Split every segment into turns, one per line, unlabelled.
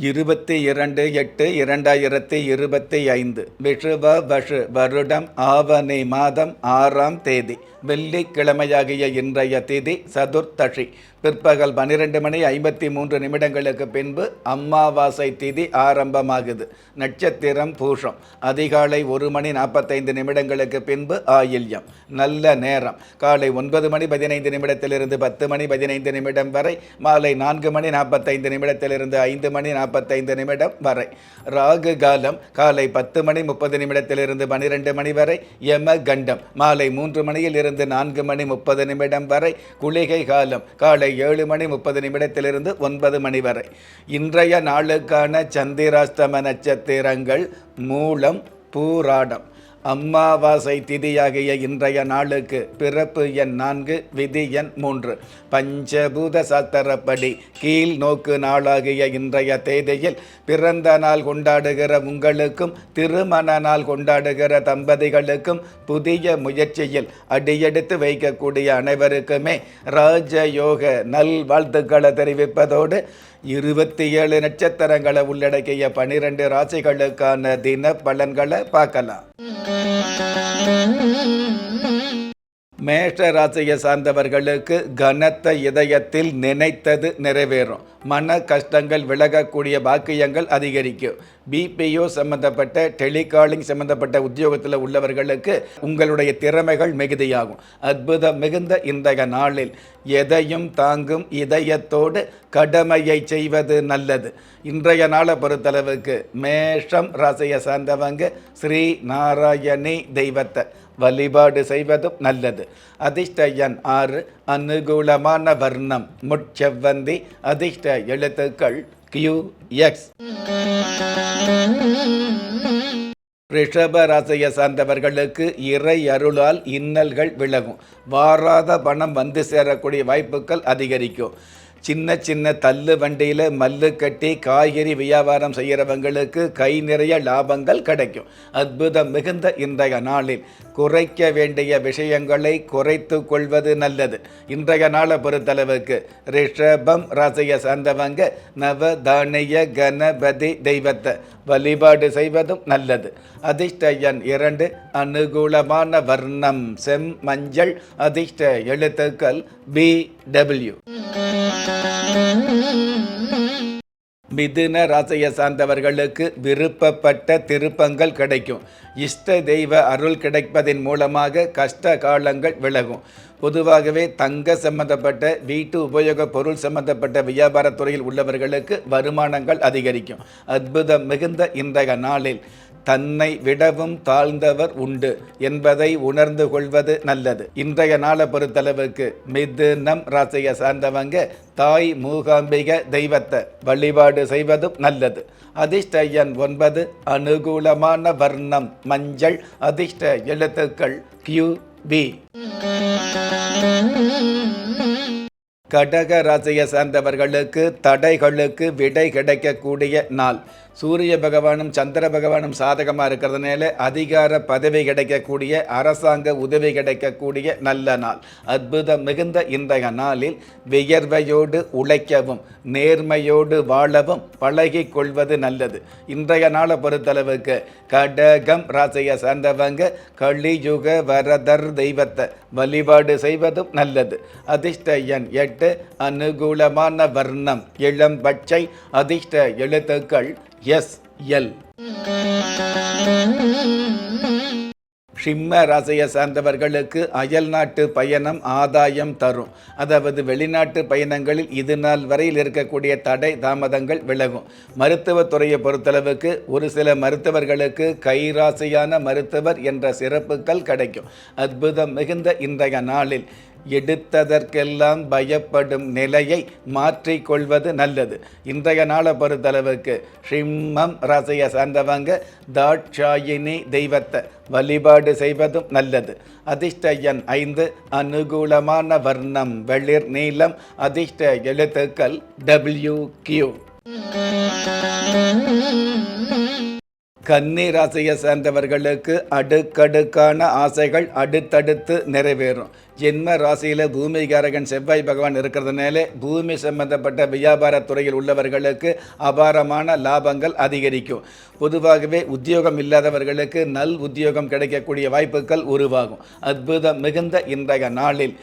இருபத்தி இரண்டு எட்டு இரண்டாயிரத்தி இருபத்தி ஐந்து. விஷுவ வஷு வருடம் ஆவணி மாதம் ஆறாம் தேதி. வெள்ளிக்கிழமையாகிய இன்றைய திதி சதுர்த்தஷி பிற்பகல் பன்னிரெண்டு மணி ஐம்பத்தி மூன்று நிமிடங்களுக்கு பின்பு அம்மாவாசை திதி ஆரம்பமாகுது. நட்சத்திரம் பூஷம். அதிகாலை ஒரு மணி நாற்பத்தைந்து நிமிடங்களுக்கு பின்பு ஆயில்யம். நல்ல நேரம். காலை ஒன்பது மணி பதினைந்து நிமிடத்திலிருந்து பத்து மணி பதினைந்து நிமிடம் வரை. மாலை நான்கு மணி நாற்பத்தைந்து நிமிடத்திலிருந்து ஐந்து மணி நாற்பத்தைந்து நிமிடம் வரை. ராகு காலம் காலை பத்து மணி முப்பது நிமிடத்திலிருந்து பனிரெண்டு மணி வரை. யம கண்டம் மாலை மூன்று மணியில் இருந்து நான்கு மணி முப்பது நிமிடம் வரை. குளிகை காலம் காலை ஏழு மணி முப்பது நிமிடத்திலிருந்து ஒன்பது மணி வரை. இன்றைய நாளுக்கான சந்திராஸ்தம நட்சத்திரங்கள் மூலம் பூராடம். அம்மாவாசை திதியாகிய இன்றைய நாளுக்கு பிறப்பு எண் நான்கு விதி எண் மூன்று. பஞ்சபூத சாஸ்திரப்படி கீழ் நோக்கு நாளாகிய இன்றைய தேதியில் பிறந்த நாள் கொண்டாடுகிற உங்களுக்கும் திருமண நாள் கொண்டாடுகிற தம்பதிகளுக்கும் புதிய முயற்சியில் அடியெடுத்து வைக்கக்கூடிய அனைவருக்குமே ராஜயோக நல்வாழ்த்துக்களை தெரிவிப்பதோடு இருபத்தி ஏழு நட்சத்திரங்களை உள்ளடக்கிய பனிரெண்டு ராசிகளுக்கான தின பலன்களை பார்க்கலாம். Thank you. மேஷ ராசியை சார்ந்தவர்களுக்கு கனத்த இதயத்தில் நினைத்தது நிறைவேறும். மன கஷ்டங்கள் விலகக்கூடிய பாக்கியங்கள் அதிகரிக்கும். பிபிஓ சம்பந்தப்பட்ட டெலிகாலிங் சம்பந்தப்பட்ட உத்தியோகத்தில் உள்ளவர்களுக்கு உங்களுடைய திறமைகள் மிகுதியாகும். அற்புதம் மிகுந்த இன்றைய நாளில் எதையும் தாங்கும் இதயத்தோடு கடமையை செய்வது நல்லது. இன்றைய நாளை பொறுத்தளவுக்கு மேஷம் ராசியை சார்ந்தவங்க ஸ்ரீ நாராயணி தெய்வத்தை வழிபாடு செய்வதும் நல்லது. அதிர்ஷ்ட எண் ஆறு அனுகூலமான வர்ணம். முட்செவ்வந்தி அதிர்ஷ்ட எழுத்துக்கள் கியூ எக்ஸ் ரிஷப ராசியை சார்ந்தவர்களுக்கு இறை அருளால் இன்னல்கள் விலகும். வாராத பணம் வந்து சேரக்கூடிய வாய்ப்புகள் அதிகரிக்கும். சின்ன சின்ன தள்ளு வண்டியில் மல்லு கட்டி காய்கறி வியாபாரம் செய்கிறவங்களுக்கு கை நிறைய லாபங்கள் கிடைக்கும். அற்புதம் மிகுந்த இன்றைய நாளில் குறைக்க வேண்டிய விஷயங்களை குறைத்து கொள்வது நல்லது. இன்றைய நாளை பொறுத்தளவுக்கு ரிஷபம் ராசியை சார்ந்தவங்க நவதானிய கணபதி தெய்வத்தை வழிபாடு செய்வதும் நல்லது. அதிர்ஷ்ட எண் இரண்டு அனுகூலமான வர்ணம் செம் மஞ்சள் அதிர்ஷ்ட எழுத்துக்கள் பி டபிள்யூ மிதுன ராசியை சார்ந்தவர்களுக்கு விருப்பப்பட்ட திருப்பங்கள் கிடைக்கும். இஷ்ட தெய்வ அருள் கிடைப்பதன் மூலமாக கஷ்ட காலங்கள் விலகும். பொதுவாகவே தங்க சம்பந்தப்பட்ட வீட்டு உபயோக பொருள் சம்பந்தப்பட்ட வியாபாரத்துறையில் உள்ளவர்களுக்கு வருமானங்கள் அதிகரிக்கும். அற்புதம் மிகுந்த இன்றைய நாளில். தன்னை விடவும் தாழ்ந்தவர் உண்டு என்பதை உணர்ந்து கொள்வது நல்லது. இன்றைய நாளை பொறுத்தளவுக்கு மிதுனம் ராசியை சார்ந்தவங்க தாய் மூகாம்பிக தெய்வத்தை வழிபாடு செய்வதும் நல்லது. அதிர்ஷ்ட எண் ஒன்பது அனுகூலமான வர்ணம் மஞ்சள் அதிர்ஷ்ட எழுத்துக்கள் கியூ பி கடக ராசியை சார்ந்தவர்களுக்கு தடைகளுக்கு விடை கிடைக்கக்கூடிய நாள். சூரிய பகவானும் சந்திர பகவானும் சாதகமாக இருக்கிறதுனால அதிகார பதவி கிடைக்கக்கூடிய அரசாங்க உதவி கிடைக்கக்கூடிய நல்ல நாள். அற்புதம் மிகுந்த இன்றைய நாளில் வியர்வையோடு உழைக்கவும் நேர்மையோடு வாழவும் பழகி கொள்வது நல்லது. இன்றைய நாளை பொறுத்தளவுக்கு கடகம் ராசியை சார்ந்தவங்க கலியுக வரதர் தெய்வத்தை வழிபாடு செய்வதும் நல்லது. அதிர்ஷ்ட எண் எட்டு அனுகூலமான வர்ணம் இளம் பச்சை அதிர்ஷ்ட எழுத்துக்கள் எஸ் எல் சிம்ம ராசியை சார்ந்தவர்களுக்கு அயல் நாட்டு பயணம் ஆதாயம் தரும். அதாவது வெளிநாட்டு பயணங்களில் இது நாள் வரையில் இருக்கக்கூடிய தடை தாமதங்கள் விலகும். மருத்துவத்துறையை பொறுத்தளவுக்கு ஒரு சில மருத்துவர்களுக்கு கைராசியான மருத்துவர் என்ற சிறப்புகள் கிடைக்கும். அற்புதம் மிகுந்த இன்றைய நாளில் எடுத்ததற்கெல்லாம் பயப்படும் நிலையை மாற்றிக்கொள்வது நல்லது. இன்றைய நாளை பொறுத்தளவுக்கு ஷிம்மம் ராசியை சார்ந்தவங்க தாட்சாயினி தெய்வத்தை வழிபாடு செய்வதும் நல்லது. அதிர்ஷ்ட எண் ஐந்து அனுகூலமான வர்ணம் வெளிர் நீளம் அதிர்ஷ்ட எழுத்துக்கள் டபிள்யூ கியூ கன்னி ராசியை சேர்ந்தவர்களுக்கு அடுக்கடுக்கான ஆசைகள் அடுத்தடுத்து நிறைவேறும். ஜென்ம ராசியில் பூமிகாரகன் செவ்வாய் பகவான் இருக்கிறதுனால பூமி சம்பந்தப்பட்ட வியாபார துறையில் உள்ளவர்களுக்கு அபாரமான லாபங்கள் அதிகரிக்கும். பொதுவாகவே உத்தியோகம் இல்லாதவர்களுக்கு நல் உத்தியோகம் கிடைக்கக்கூடிய வாய்ப்புகள் உருவாகும். அற்புதம் மிகுந்த இன்றைய நாளில்.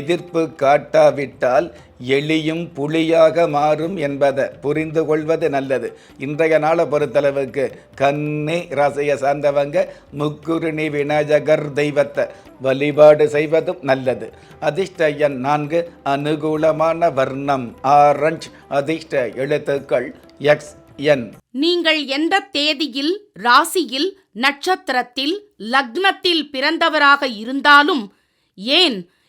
எதிர்ப்பு காட்டாவிட்டால் எளியும் புலியாக மாறும் என்பதை புரிந்து கொள்வது நல்லது. இன்றைய நாளை பொறுத்தளவுக்கு கன்னி ராசியை சார்ந்தவங்க முக்குருணி விநாயகர் தெய்வத்தை வழிபாடு செய்வதும் நல்லது. அதிர்ஷ்ட எண் நான்கு அனுகூலமான வர்ணம். ஆரஞ்ச் அதிர்ஷ்ட எழுத்துக்கள் எக்ஸ் என்
நீங்கள் எந்த தேதியில் ராசியில் நட்சத்திரத்தில் லக்னத்தில் பிறந்தவராக இருந்தாலும் ஏன்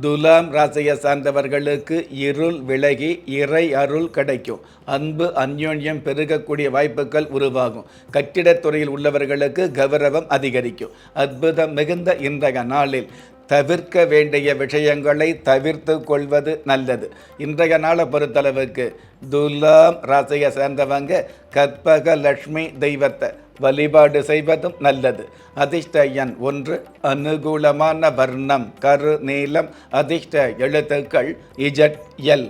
துலாம் ராசியை சார்ந்தவர்களுக்கு இருள் விலகி இறை அருள் கிடைக்கும். அன்பு அந்யோன்யம் பெருகக்கூடிய வாய்ப்புகள் உருவாகும். கட்டிடத்துறையில் உள்ளவர்களுக்கு கௌரவம் அதிகரிக்கும். அற்புதம் மிகுந்த இன்றைய நாளில் தவிர்க்க வேண்டிய விஷயங்களை தவிர்த்து கொள்வது நல்லது. இன்றைய நாளை பொறுத்தளவுக்கு துலாம் ராசியை சேர்ந்தவங்க கற்பக லட்சுமி தெய்வத்தை வழிபாடு செய்வதும் நல்லது. அதிர்ஷ்ட எண் ஒன்று அனுகூலமான வர்ணம் கரு நீளம் அதிர்ஷ்ட எழுத்துக்கள் இஜட் எல்.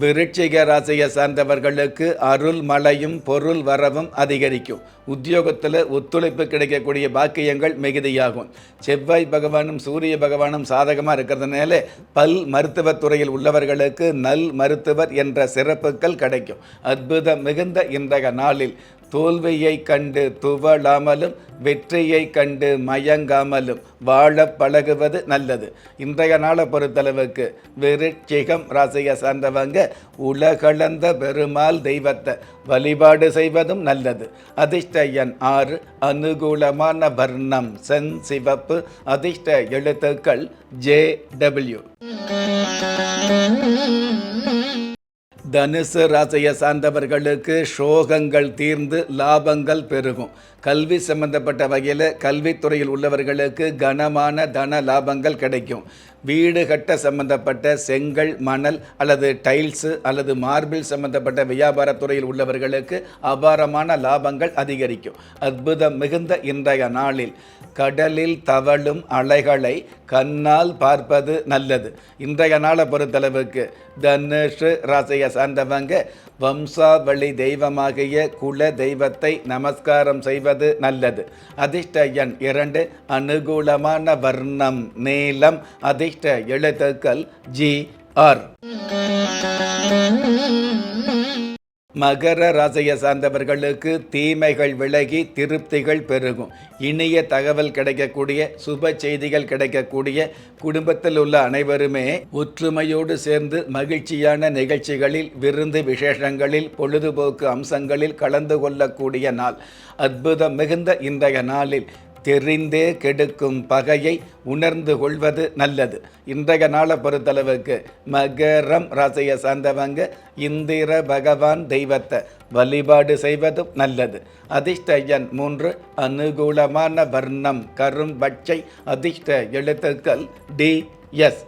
விருட்சிக ராசியை சார்ந்தவர்களுக்கு அருள் மழையும் பொருள் வரவும் அதிகரிக்கும். உத்தியோகத்தில் ஒத்துழைப்பு கிடைக்கக்கூடிய பாக்கியங்கள் மிகுதியாகும். செவ்வாய் பகவானும் சூரிய பகவானும் சாதகமாக இருக்கிறதுனால பல் மருத்துவத்துறையில் உள்ளவர்களுக்கு நல் மருத்துவர் என்ற சிறப்புகள் கிடைக்கும். அற்புதம் மிகுந்த இன்றைய நாளில் தோல்வியைக் கண்டு துவளாமலும் வெற்றியைக் கண்டு மயங்காமலும் வாழ பழகுவது நல்லது. இன்றைய நாளை பொறுத்தளவுக்கு விருட்சிகம் ராசியை சார்ந்தவங்க உலகளந்த பெருமாள் தெய்வத்தை வழிபாடு செய்வதும் நல்லது. அதிர்ஷ்ட எண் ஆறு அனுகூலமான வர்ணம் சென் சிவப்பு அதிர்ஷ்ட எழுத்துக்கள் ஜே டபிள்யூ. தனுசு ராசியை சார்ந்தவர்களுக்கு சோகங்கள் தீர்ந்து லாபங்கள் பெருகும். கல்வி சம்பந்தப்பட்ட வகையில் கல்வித்துறையில் உள்ளவர்களுக்கு கனமான தன லாபங்கள் கிடைக்கும். வீடு கட்ட சம்பந்தப்பட்ட செங்கல் மணல் அல்லது டைல்ஸு அல்லது மார்பிள் சம்பந்தப்பட்ட வியாபாரத் துறையில் உள்ளவர்களுக்கு அபாரமான லாபங்கள் அதிகரிக்கும். அற்புதம் மிகுந்த இன்றைய நாளில் கடலில் தவழும் அலைகளை கண்ணால் பார்ப்பது நல்லது. இன்றைய நாளை பொறுத்தளவுக்கு தனுஷு ராசியை சார்ந்தவங்க வம்சாவளி தெய்வமாகிய குல தெய்வத்தை நமஸ்காரம் செய்வது நல்லது. அதிர்ஷ்ட எண் இரண்டு அனுகூலமான வர்ணம் நீளம் அதிர்ஷ்ட எழுத்துக்கள் ஜி ஆர். மகர ராசியை சார்ந்தவர்களுக்கு தீமைகள் விலகி திருப்திகள் பெருகும். இனிய தகவல் கிடைக்கக்கூடிய சுப செய்திகள் கிடைக்கக்கூடிய குடும்பத்தில் உள்ள அனைவருமே ஒற்றுமையோடு சேர்ந்து மகிழ்ச்சியான நிகழ்ச்சிகளில் விருந்து விசேஷங்களில் பொழுதுபோக்கு அம்சங்களில் கலந்து கொள்ளக்கூடிய நாள். அற்புதம் மிகுந்த இன்றைய நாளில் தெரிந்தே கெடுக்கும் பகையை உணர்ந்து கொள்வது நல்லது. இன்றைய நாளை பொறுத்தளவுக்கு மகரம் ராசியை சார்ந்தவங்க இந்திர பகவான் தெய்வத்தை வழிபாடு செய்வதும் நல்லது. அதிர்ஷ்ட எண் மூன்று அனுகூலமான வர்ணம் கரும் பச்சை அதிர்ஷ்ட எழுத்துக்கள் டி எஸ்.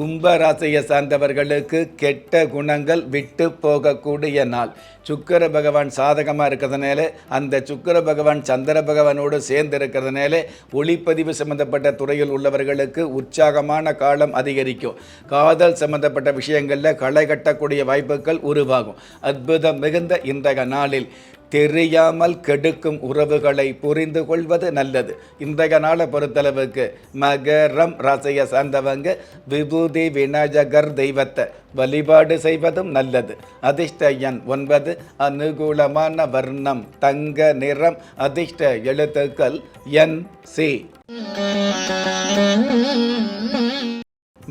கும்பராசியை சார்ந்தவர்களுக்கு கெட்ட குணங்கள் விட்டு போகக்கூடிய நாள். சுக்கிர பகவான் சாதகமாக இருக்கிறதுனால அந்த சுக்கிர பகவான் சந்திர பகவானோடு சேர்ந்து இருக்கிறதுனால ஒளிப்பதிவு சம்பந்தப்பட்ட துறையில் உள்ளவர்களுக்கு உற்சாகமான காலம் அதிகரிக்கும். காதல் சம்பந்தப்பட்ட விஷயங்களில் களை கட்டக்கூடிய வாய்ப்புகள் உருவாகும். அற்புதம் மிகுந்த இன்றைய நாளில். தெரியாமல் கெடுக்கும் உறவுகளை புரிந்து கொள்வது நல்லது. இன்றைய நாளை பொறுத்தளவுக்கு மகரம் ராசியை சார்ந்தவங்க விபூதி விநாயகர் தெய்வத்தை வழிபாடு செய்வதும் நல்லது. அதிர்ஷ்ட எண் ஒன்பது அனுகூலமான வர்ணம் தங்க நிறம் அதிர்ஷ்ட எழுத்துக்கள் என் சி.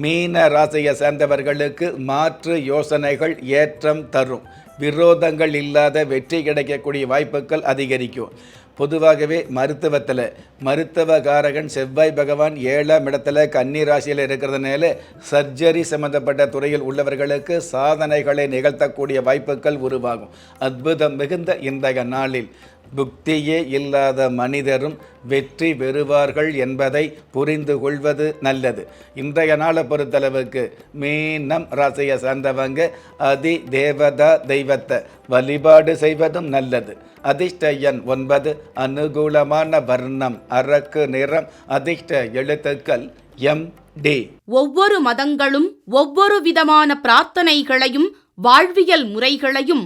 மீன ராசியை சேர்ந்தவர்களுக்கு மாற்று யோசனைகள் ஏற்றம் தரும். விரோதங்கள் இல்லாத வெற்றி கிடைக்கக்கூடிய வாய்ப்புகள் அதிகரிக்கும். பொதுவாகவே மருத்துவத்தில் மருத்துவகாரகன் செவ்வாய் பகவான் ஏழாம் இடத்துல கன்னி ராசியில் இருக்கிறதுனால சர்ஜரி சம்பந்தப்பட்ட துறையில் உள்ளவர்களுக்கு சாதனைகளை நிகழ்த்தக்கூடிய வாய்ப்புகள் உருவாகும். அற்புதம் மிகுந்த இன்றைய நாளில். புக்தியே இல்லாத மனிதரும் வெற்றி பெறுவார்கள் என்பதை புரிந்து கொள்வது நல்லது. இன்றைய நாளை பொறுத்தளவுக்கு மீனம் ராசியை சார்ந்தவங்க அதி தேவதா தெய்வத்தை வழிபாடு செய்வதும் நல்லது. அதிர்ஷ்ட எண் ஒன்பது அனுகூலமான வர்ணம் அரக்கு நிறம் அதிர்ஷ்ட எழுத்துக்கள் எம் டி.
ஒவ்வொரு மதங்களும் ஒவ்வொரு விதமான பிரார்த்தனைகளையும் வாழ்வியல் முறைகளையும்